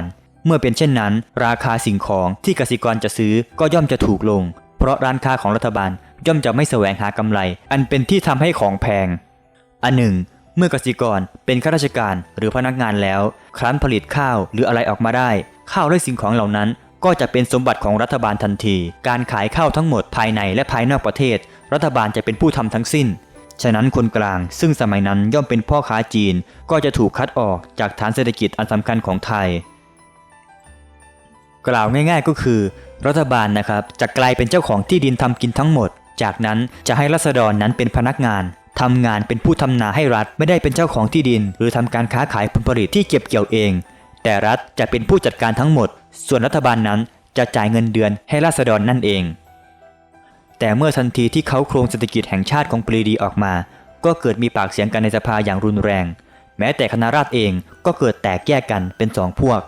ลเมื่อเป็นเช่นนั้น ราคาสิ่งของที่เกษตรกรจะซื้อก็ย่อมจะถูกลง เพราะร้านค้าของรัฐบาลย่อมจะไม่แสวงหากำไร อันเป็นที่ทำให้ของแพง อันหนึ่ง เมื่อเกษตรกรเป็นข้าราชการหรือพนักงานแล้ว ครั้นผลิตข้าวหรืออะไรออกมาได้ ข้าวและสิ่งของเหล่านั้น ก็จะเป็นสมบัติของรัฐบาลทันที การขายข้าวทั้งหมดภายในและภายนอกประเทศ รัฐบาลจะเป็นผู้ทำทั้งสิ้น ฉะนั้นคนกลาง ซึ่งสมัยนั้นย่อมเป็นพ่อค้าจีน ก็จะถูกคัดออกจากฐานเศรษฐกิจอันสำคัญของไทย กล่าวง่ายๆก็คือ รัฐบาลนะครับจะกลายเป็นเจ้าของที่ดินทำกินทั้งหมด จากนั้นจะให้รัษฎรนั้นเป็นพนักงานทำงานเป็นผู้ทำนาให้รัฐไม่ได้เป็นเจ้าของที่ดิน หรือทำการค้าขายผลผลิตที่เก็บเกี่ยวเอง แต่รัฐจะเป็นผู้จัดการทั้งหมด ส่วนรัฐบาลนั้นจะจ่ายเงินเดือนให้ราษฎรนั่นเอง แต่เมื่อทันทีที่เขาโครงเศรษฐกิจแห่งชาติของปรีดีออกมา ก็เกิดมีปากเสียงกันในสภาอย่างรุนแรง แม้แต่คณะราษฎรเองก็เกิดแตกแยกกันเป็นสองพวก